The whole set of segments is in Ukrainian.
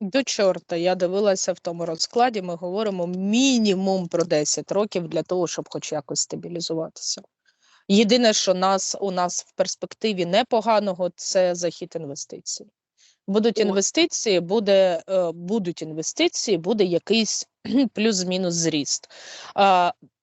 До чорта, я дивилася в тому розкладі. Ми говоримо мінімум про 10 років для того, щоб хоч якось стабілізуватися. Єдине, що нас у нас в перспективі непоганого, це захід інвестицій. Будуть інвестиції, буде, е, будуть інвестиції, буде якийсь плюс-мінус зріст.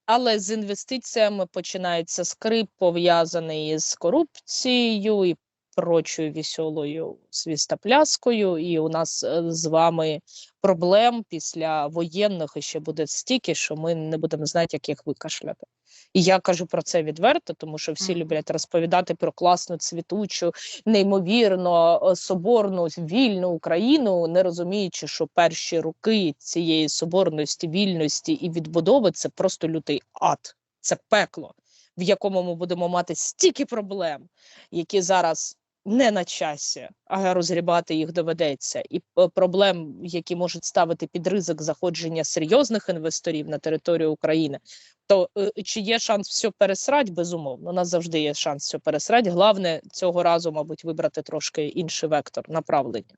Але з інвестиціями починається скрип, пов'язаний із корупцією і прочою веселою свістопляскою. І у нас е, з вами проблем після воєнних іще буде стільки, що ми не будемо знати, як їх викашляти. І я кажу про це відверто, тому що всі люблять розповідати про класну цвітучу, неймовірно е, соборну вільну Україну, не розуміючи, що перші роки цієї соборності, вільності і відбудови це просто лютий ад, це пекло, в якому ми будемо мати стільки проблем, які зараз не на часі, а розгрібати їх доведеться, і е, проблем, які можуть ставити під ризик заходження серйозних інвесторів на територію України. То е, чи є шанс все пересрать? Безумовно, у нас завжди є шанс все пересрать. Головне цього разу, мабуть, вибрати трошки інший вектор направлення.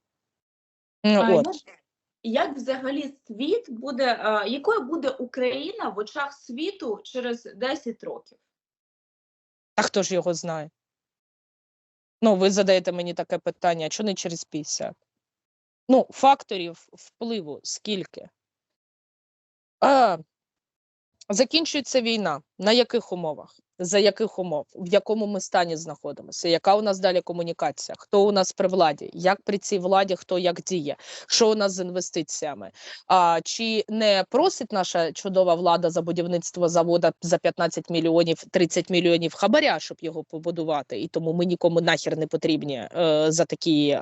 Ну, А, от. Як взагалі світ буде, а, якою буде Україна в очах світу через 10 років? А хто ж його знає? Ну, ви задаєте мені таке питання, чого не через 50? Ну, факторів впливу скільки? А, закінчується війна. На яких умовах? За яких умов? В якому ми стані знаходимося? Яка у нас далі комунікація? Хто у нас при владі? Як при цій владі хто як діє? Що у нас з інвестиціями? А, чи не просить наша чудова влада за будівництво завода за 15 мільйонів 30 мільйонів хабаря, щоб його побудувати? І тому ми нікому нахер не потрібні е, за такі е,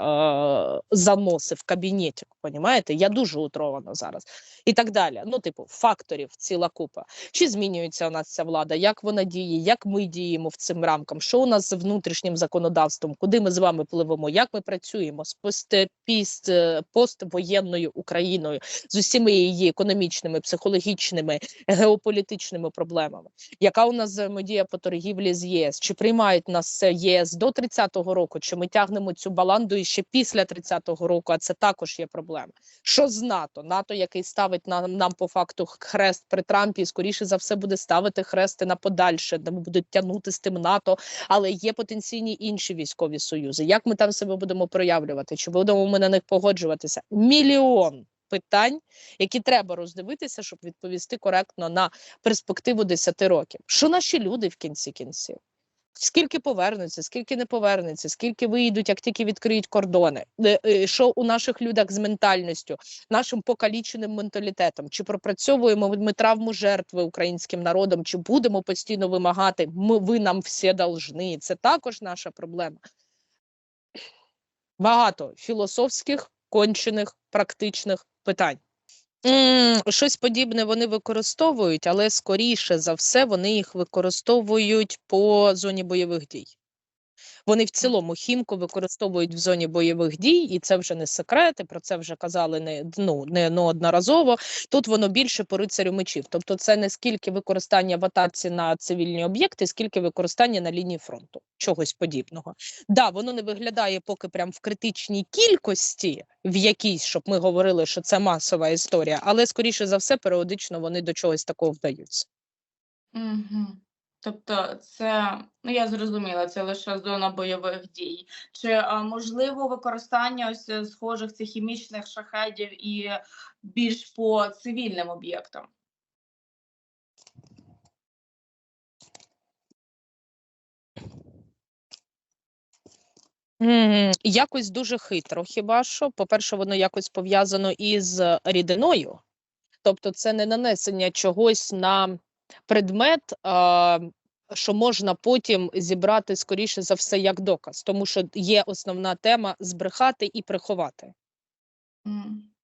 заноси в кабінеті. Понімаєте? Я дуже утрована зараз. І так далі. Ну, типу, факторів ціла купа. Чи змінюється у нас ця влада? Як вона діє? Як ми діємо в цим рамкам? Що у нас з внутрішнім законодавством? Куди ми з вами пливемо? Як ми працюємо з пост- піст- е, поствоєнною Україною з усіма її економічними, психологічними, геополітичними проблемами? Яка у нас взаємодія по торгівлі з ЄС? Чи приймають нас ЄС до 30-го року? Чи ми тягнемо цю баланду і ще після 30-го року? А це також є проблема. Що з НАТО? НАТО, який ставить нам, нам по факту хрест при Трампі, скоріше за все буде ставити хрести на подальше, де будуть тягнути з тим НАТО, але є потенційні інші військові союзи. Як ми там себе будемо проявлювати? Чи будемо ми на них погоджуватися? Мільйон питань, які треба роздивитися, щоб відповісти коректно на перспективу 10 років. Що наші люди в кінці кінців? Скільки повернуться, скільки не повернуться, скільки виїдуть, як тільки відкриють кордони, Е, е, що у наших людях з ментальністю, нашим покаліченим менталітетом, чи пропрацьовуємо ми травму жертви українським народом, чи будемо постійно вимагати ми ви нам всі должны. Це також наша проблема. Багато філософських, кончених, практичних питань. Щось подібне вони використовують, але скоріше за все вони їх використовують по зоні бойових дій. Вони в цілому хімку використовують в зоні бойових дій, і це вже не секрет, і про це вже казали не ну не неодноразово. Тут воно більше по рицарю мечів. Тобто, це не скільки використання в атаці на цивільні об'єкти, скільки використання на лінії фронту, чогось подібного. Да, воно не виглядає поки прям в критичній кількості, в якійсь, щоб ми говорили, що це масова історія, але скоріше за все, періодично вони до чогось такого вдаються. Угу. Тобто, це, ну я зрозуміла, це лише зона бойових дій. Чи а, можливо використання ось е, схожих цих хімічних шахедів і більш по цивільним об'єктам? Якось дуже хитро, хіба що. По-перше, воно якось пов'язано із рідиною. Тобто, це не нанесення чогось на предмет, що можна потім зібрати, скоріше за все, як доказ, тому що є основна тема збрехати і приховати.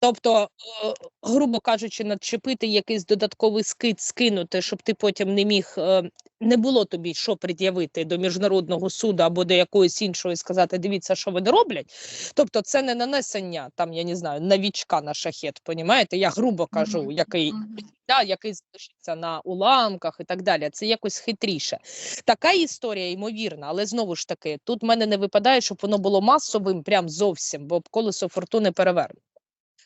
Тобто, е, грубо кажучи, надчепити якийсь додатковий скид, скинути, щоб ти потім не міг, е, не було тобі що пред'явити до міжнародного суду або до якоїсь іншої сказати, дивіться, що вони роблять. Тобто, це не нанесення там, я не знаю, навічка на шахет, понімаєте? Я грубо кажу, який да, який залишиться на уламках і так далі. Це якось хитріше. Така історія ймовірна, але знову ж таки, тут в мене не випадає, щоб воно було масовим, прям зовсім, бо колесо фортуни переверне.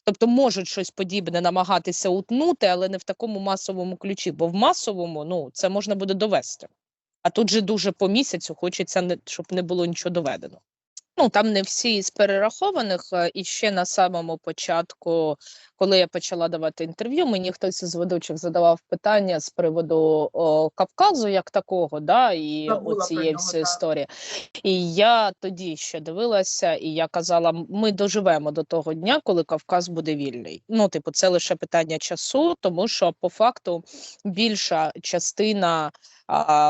Тобто можуть щось подібне намагатися утнути, але не в такому масовому ключі, бо в масовому ну це можна буде довести. А тут же дуже по місяцю хочеться, не, щоб не було нічого доведено. Ну там не всі з перерахованих, е, і ще на самому початку, коли я почала давати інтерв'ю, мені хтось із ведучих задавав питання з приводу о, Кавказу як такого, да, і оцієї всієї історії. І я тоді ще дивилася, і я казала: ми доживемо до того дня, коли Кавказ буде вільний. Ну, типу, це лише питання часу, тому що по факту більша частина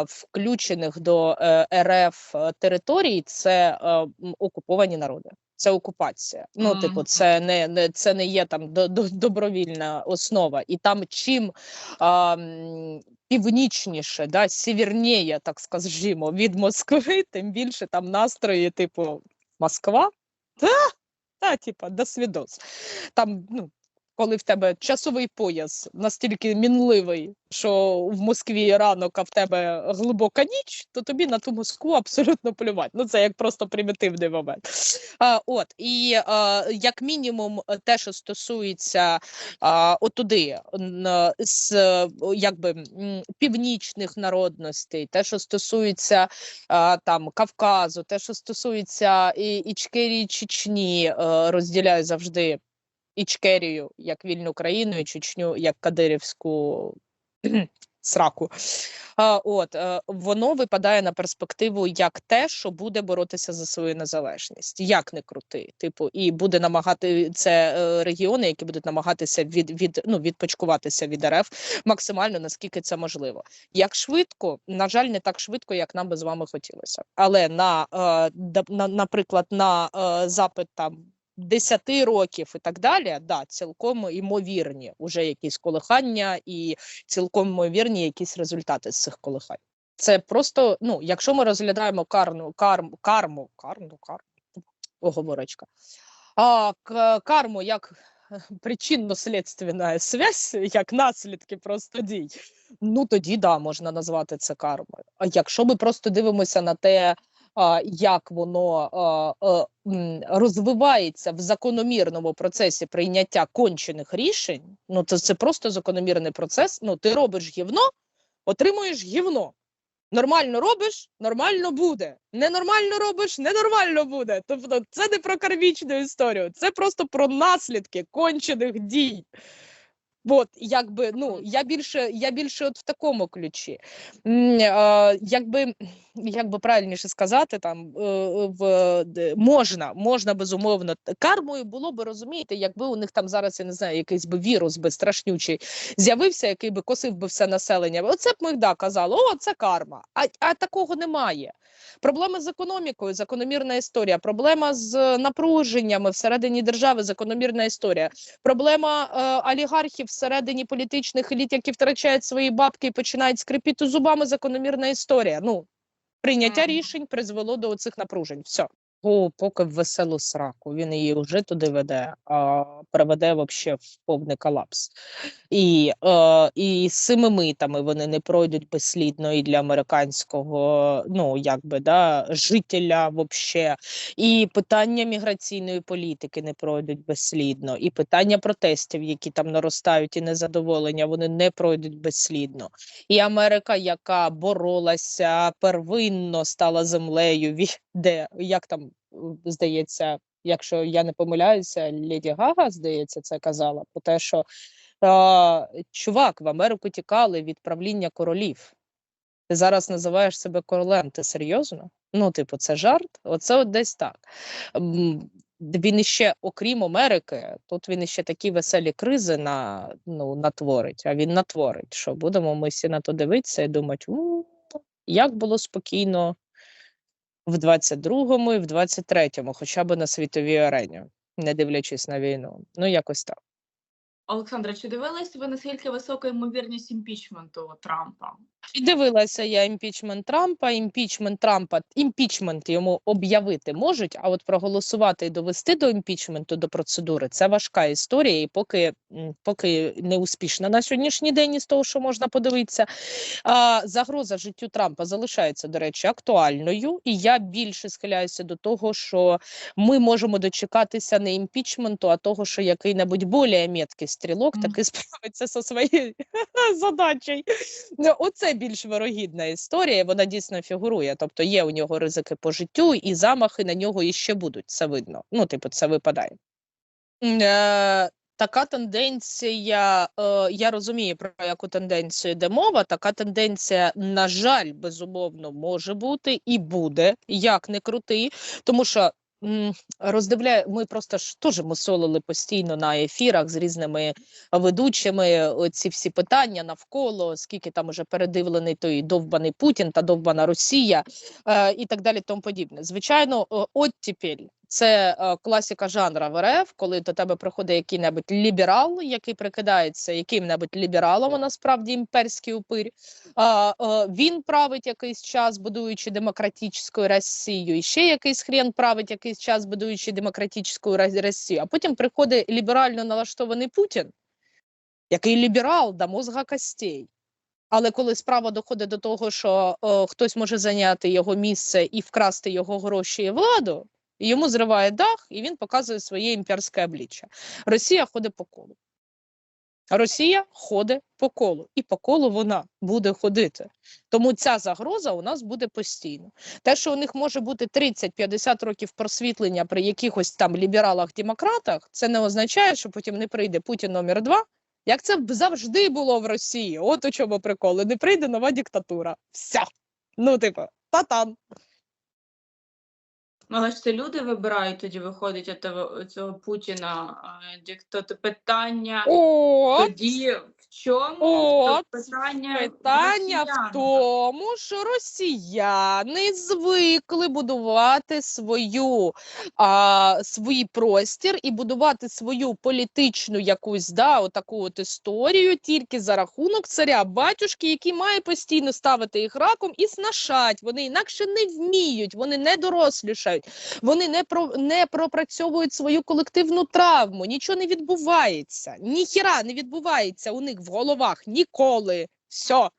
включених до е, РФ е, територій це е, окуповані народи. Це окупація. Ну, типу, це не, не це не є там до, до, добровільна основа. І там чим а, північніше, да, сіверніє, так скажімо, від Москви, тим більше там настрої, типу, Москва. Та, та типа, до свідос. Там, ну, коли в тебе часовий пояс настільки мінливий, що в Москві ранок, а в тебе глибока ніч, то тобі на ту Москву абсолютно плювати. Ну це як просто примітивний момент. А, от і а, як мінімум, те, що стосується а, отуди, з якби північних народностей, те, що стосується а, там Кавказу, те, що стосується і Ічкерії, Чечні, е, розділяю завжди Ічкерію як вільну країну і Чечню як Кадирівську сраку. А, от е, воно випадає на перспективу як те, що буде боротися за свою незалежність, як не крути. Типу, і буде намагати це е, регіони, які будуть намагатися від, від ну відпочкуватися від РФ максимально наскільки це можливо. Як швидко, на жаль, не так швидко, як нам би з вами хотілося. Але на, е, на наприклад, на запит там. 10 років і так далі, да, цілком імовірні уже якісь колихання і цілком ймовірні якісь результати з цих колихань. Це просто, ну, якщо ми розглядаємо карну, карм, карму, карму, карму, оговорочка, а, карму як причинно-слідственна связь, як наслідки просто дій, ну тоді да, можна назвати це кармою. А якщо ми просто дивимося на те, як воно розвивається в закономірному процесі прийняття кончених рішень, ну то це просто закономірний процес. Ну, ти робиш гівно, отримуєш гівно. Нормально робиш, нормально буде. Ненормально робиш, ненормально буде. Тобто, це не про кармічну історію, це просто про наслідки кончених дій. От, якби, ну, я більше, я більше от в такому ключі. Е, якби, як би правильніше сказати, там е, в можна, можна безумовно кармою було би розумієте, якби у них там зараз я не знаю, якийсь би вірус би страшнючий з'явився, який би косив би все населення. Оце б ми да казали, о, це карма. А, а такого немає. Проблеми з економікою, закономірна історія. Проблема з напруженнями всередині держави, закономірна історія. Проблема е, олігархів всередині політичних еліт, які втрачають свої бабки і починають скрипіти зубами, закономірна історія. Ну, прийняття рішень призвело до цих напружень. Все. О, поки в веселу сраку. Він її вже туди веде, а приведе вообще в повний колапс. І, е, і з цими митами вони не пройдуть безслідно і для американського, ну якби да, жителя вообще. І питання міграційної політики не пройдуть безслідно, і питання протестів, які там наростають, і незадоволення, вони не пройдуть безслідно. І Америка, яка боролася первинно, стала землею, де як там здається, якщо я не помиляюся, Леді Гага, здається, це казала про те, що а, чувак, в Америку тікали від правління королів. Ти зараз називаєш себе королем. Ти серйозно? Ну, типу, це жарт? Оце от десь так. Він іще, окрім Америки, тут він іще такі веселі кризи на, ну, натворить, а він натворить. Що будемо ми всі на то дивитися і думати, як було спокійно в 22-му і в 23-му, хоча б на світовій арені, не дивлячись на війну. Ну, якось так. Олександра, чи дивились ви наскільки висока ймовірність імпічменту Трампа? І дивилася я імпічмент Трампа. Імпічмент Трампа, імпічмент йому об'явити можуть, а от проголосувати і довести до імпічменту до процедури це важка історія, і поки, поки не успішна на сьогоднішній день із того, що можна подивитися. А, загроза життю Трампа залишається, до речі, актуальною, і я більше схиляюся до того, що ми можемо дочекатися не імпічменту, а того, що який-небудь більш меткий стрілок таки справиться зі своєю задачею. Ну, Оце більш вирогідна історія. Вона дійсно фігурує. Тобто є у нього ризики по життю, і замахи на нього іще будуть. Це видно. Ну, типу, це випадає. Е, така тенденція, е, я розумію, про яку тенденцію йде мова. Така тенденція, на жаль, безумовно, може бути і буде, як не крути, тому що. М, Роздивляє, ми просто ж теж мусолили постійно на ефірах з різними ведучими ці всі питання навколо, скільки там уже передивлений той довбаний Путін та довбана Росія е, і так далі. Тому подібне. Звичайно, от оттепель це е, класика жанра в РФ, коли до тебе приходить який-небудь ліберал, який прикидається яким-небудь лібералом, а насправді імперський упир. А, е, він править якийсь час, будуючи демократичну Росію, і ще якийсь хрен править якийсь час, будуючи демократичну Росію. А потім приходить ліберально налаштований Путін, який ліберал до мозга костей. Але коли справа доходить до того, що е, хтось може зайняти його місце і вкрасти його гроші і владу, йому зриває дах, і він показує своє імперське обличчя. Росія ходить по колу. Росія ходить по колу, і по колу вона буде ходити. Тому ця загроза у нас буде постійно. Те, що у них може бути 30-50 років просвітлення при якихось там лібералах-демократах, це не означає, що потім не прийде Путін номер два. Як це завжди було в Росії? От у чому приколи. Не прийде нова диктатура. Все. Ну, типу, та-там. Але ж це люди вибирають, тоді виходить от цього Путіна. а, диктат- Питання О! тоді чому От, питання, Питання в тому, що росіяни звикли будувати свою а, свій простір і будувати свою політичну якусь да, отаку от історію тільки за рахунок царя батюшки, який має постійно ставити їх раком і снашать. Вони інакше не вміють, вони не дорослішають, вони не про не пропрацьовують свою колективну травму. Нічого не відбувається, ніхіра не відбувається у них в головах ніколи. Все.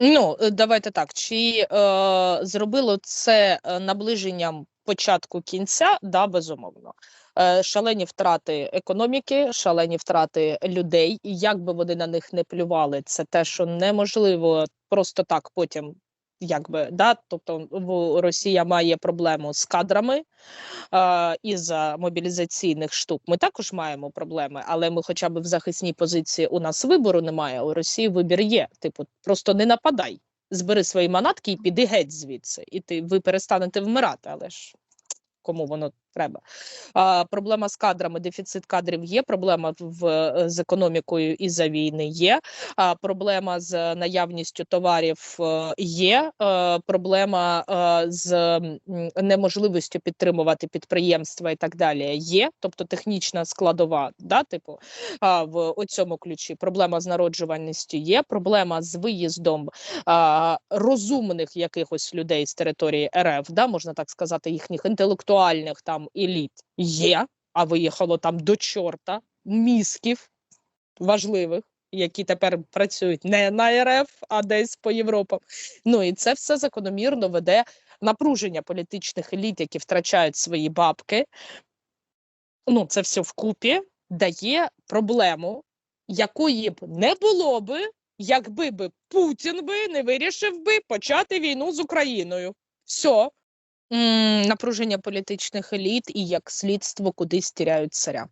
Ну, е, давайте так. Чи е, зробило це е, наближенням початку кінця? Да, безумовно. Е, шалені втрати економіки, шалені втрати людей, і як би вони на них не плювали, це те, що неможливо просто так потім. Якби да, тобто Росія має проблему з кадрами е, із-за мобілізаційних штук. Ми також маємо проблеми, але ми, хоча б в захисній позиції, у нас вибору немає. У Росії вибір є. Типу, просто не нападай, збери свої манатки і піди геть звідси. І ти ви перестанете вмирати, але ж кому воно треба. А, проблема з кадрами, дефіцит кадрів є. Проблема в е, з економікою із-за війни є. А, проблема з наявністю товарів е, є. Е, проблема е, з неможливістю підтримувати підприємства і так далі є. Тобто технічна складова, да, типу, а, в цьому ключі. Проблема з народжуваністю є. Проблема з виїздом а, розумних якихось людей з території РФ, да, можна так сказати, їхніх інтелектуальних там еліт є, а виїхало там до чорта мізків важливих, які тепер працюють не на РФ, а десь по Європам. Ну і це все закономірно веде напруження політичних еліт, які втрачають свої бабки. Ну, це все вкупі дає проблему, якої б не було би, якби би Путін би не вирішив би почати війну з Україною. Все. Напруження політичних еліт і як слідство кудись тіряють царя.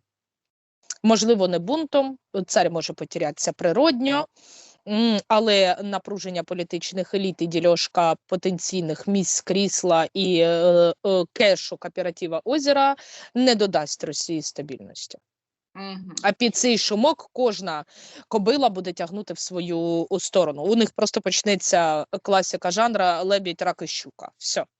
Можливо, не бунтом, цар може потерятися природньо, але напруження політичних еліт і дільошка потенційних місць крісла і е, е, кешу кооператива озера не додасть Росії стабільності. Мгм. А під цей шумок кожна кобила буде тягнути в свою сторону. У них просто почнеться класика жанра лебідь, рак і щука. Все.